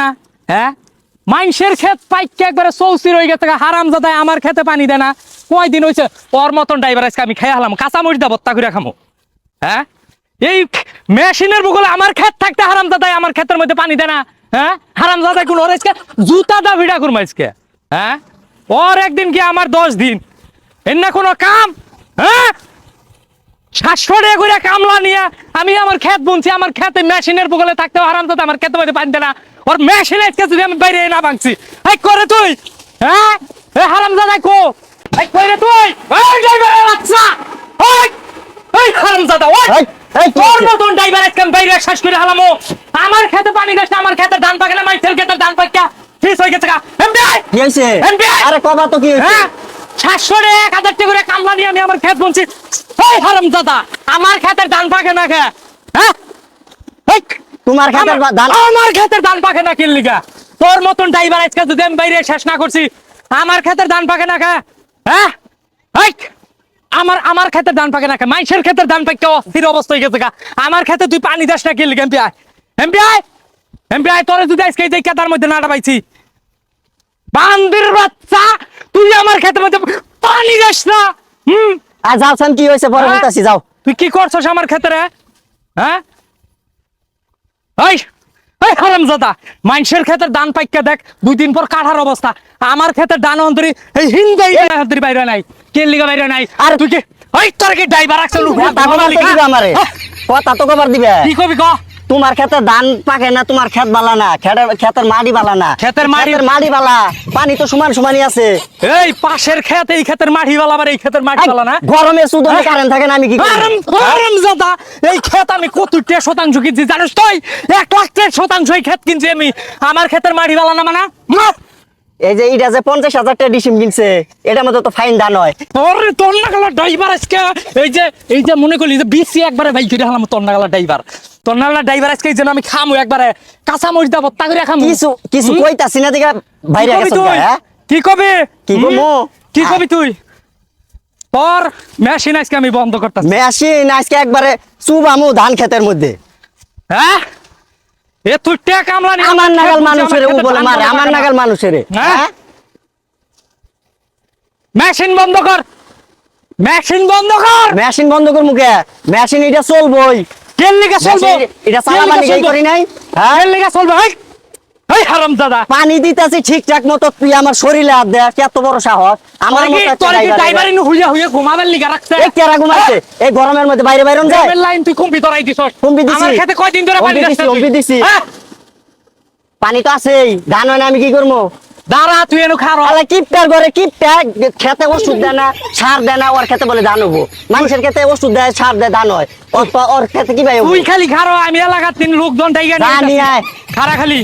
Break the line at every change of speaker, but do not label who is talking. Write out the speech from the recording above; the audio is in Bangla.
না? হ্যাঁ? মাইনসের ক্ষেত পাইকে একবারে চৌচির হয়ে গেছে হারাম জাদায় আমার খেতে পানি দেয় না। কয়দিন হয়েছে ওর মতন ড্রাইভার আজকে আমি খেয়ে হালাম কাঁচা মরিচ দা বত্তা করে খামো। হ্যাঁ? এই মেশিনের বগলে আমার ক্ষেত থাকতে হারাম দাদাই আমার ক্ষেতের মধ্যে পানি দেয় না। হ্যাঁ? হারাম দাদাই কোন জুতা দা ভিড়া করব আজকে। হ্যাঁ? ওর একদিন কি আমার দশ দিন। এর না কোনো কাম? হ্যাঁ? সাতশো টাকা করে কামলা নিয়ে আমি আমার ক্ষেত বুনছি আমার ক্ষেতে মেশিনের বগলে থাকতে হারাম দাদা আমার ক্ষেতের মধ্যে পানি দেয় না। ওর মেশিন আজকে যদি আমি বাইরে না ভাঙছি। এই করে তুই হ্যাঁ? এ হারাম দাদাই কো? এই করে তুই। এই ড্রাইভারের বাচ্চা! ওই এই হারাম দাদা ওই তোর? মতন ড্রাইভার আজকে বাইরে শ্বাস করে হালামো আমার খেতে পানি দেশ আমার খেতে ধান পাকে না মাইসেল খেতে ধান পাকা ফিস হয়ে গেছে গা এমবিআই
কি হয়েছে আরে কবা তো কি হয়েছে
হ্যাঁ? সাতশো এক হাজার টাকা করে কামলা নিয়ে আমি আমার খেত বলছি এই হারাম দাদা আমার খেতের ধান পাকে না খা হ্যাঁ? এই,
তোমার খেতের
আমার-
ধান
আমার খেতের ধান পাকে না কিনলি গা তোর মতন ড্রাইভার আজকে যদি আমি বাইরে শেষ না করছি আমার খেতের ধান পাকে না খা হ্যাঁ? এই, আমার আমার ক্ষেতের ধান পাকে না খা মাইসের ক্ষেতের ধান পাকে অস্থির অবস্থা হয়ে গেছে গা। আমার খেতে তুই পানি দাস না কিনলি এমপিআই এমপিআই এমপিআই তোরে যদি আজকে এই কেতার মধ্যে নাটা পাইছি বান্দির বাচ্চা তুই আমার খেতের মধ্যে পানি দাস না। হুম?
আর যাও সাম কি হয়েছে? পরে
হ্যাঁ?
বলতাছি যাও।
তুই কি করছস আমার ক্ষেত্রে হ্যাঁ? এই এই হারামজাদা মানুষের ক্ষেতের দান পাইকা দেখ দুই দিন পর কাঠার অবস্থা? আমার ক্ষেতের দান অন্তরি এই হিন্দাই অন্তরি বাইরে নাই কে লিগা বাইরে নাই? আর তুই কি ওই তোর কি ড্রাইভার আছে
তো দিবে আমারে। কথা তো কবার দিবে?
কি কবি ক?
তোমার খেতে ধান পাকে না তোমার খেত বালা না খেতের খেতের মাটি বালা না। খেতের মাটি বালা পানি তো সমান সমানই আছে।
এই পাশের ক্ষেত এই ক্ষেতের মাটি বালা আবার এই ক্ষেতের মাটি বালা না?
গরমে সুদনে
হ্যাঁ?
কারেন্ট থাকে না আমি কি?
আরাম আরাম জাদা এই ক্ষেত আমি কত টে শতাংশ কিনছি জানিস তুই? এক লাখ টে শতাংশ এই ক্ষেত কিনছি আমি। আমার ক্ষেতের মাটি বালা না মানে।
এই যে এটা যে পঞ্চাশ হাজার টাকা ডিসিম কিনছে এটার মধ্যে তো ফাইন দান হয়।
ওরে তোর নাগালা ড্রাইভার আজকে এই যে এই যে মনে করলি যে বিসি একবারে ভাই করে হালাম তোর নাগালা ড্রাইভার তোর ড্রাইভার আজকে এই যে আমি খামু একবারে। কাঁচা মরিচ দাবো তা করে খামু।
কিছু কিছু? কইতাছি না বাইরে
কি কবি তুই?
হ্যাঁ?
কি কবি?
কি? কমু?
কি কবি তুই? তোর মেশিন আজকে আমি বন্ধ করতেছি।
মেশিন আজকে একবারে চুবামু ধান খেতের মধ্যে।
হ্যাঁ? এ তুই টে কামলা নি
আমার নাগাল মানুষের ও বলে মারে আমার নাগাল মানুষের?
হ্যাঁ? মেশিন বন্ধ কর। মেশিন বন্ধ কর।
মেশিন বন্ধ কর মুখে মেশিন এটা চলবই।
কেন লিগা চলবো?
এটা চালাবানি গাই করি নাই। হ্যাঁ?
কেন লিগা চলবো? এই এই হারাম দাদা
পানি দিতেছি ঠিকঠাক মতো তুই আমার শরীরে হাত দেয় কত বড় সাহস? আমার
তোর
মতো
তোর কি হুইয়া হুইয়া ঘুমাবেন লিগা রাখছে?
এই কেরা ঘুমাচ্ছে এই গরমের মধ্যে বাইরে বাইরে যায়
লাইন তুই কম্পি তোরাই দিছস।
কম্পি দিছি।
আমার খেতে কয়দিন ধরে পানি দিছিস
কম্পি দিছি।
হ্যাঁ?
পানি তো আছেই। ধান হয় না আমি কি করব?
দাঁড়া তুই এনু খারো।
প্যাক কিপটার ঘরে কিপটা খেতে ওষুধ দেয় না সার দেয় না ওর খেতে বলে ধান হব। মানুষের খেতে ওষুধ দেয় সার দেয় ধান হয়। ওর ওর খেতে কি ভাই?
তুই খালি খারো আমি এলাকার তিন লোকজন ডাইগা
না নিয়ে আয়।
খারা খালি।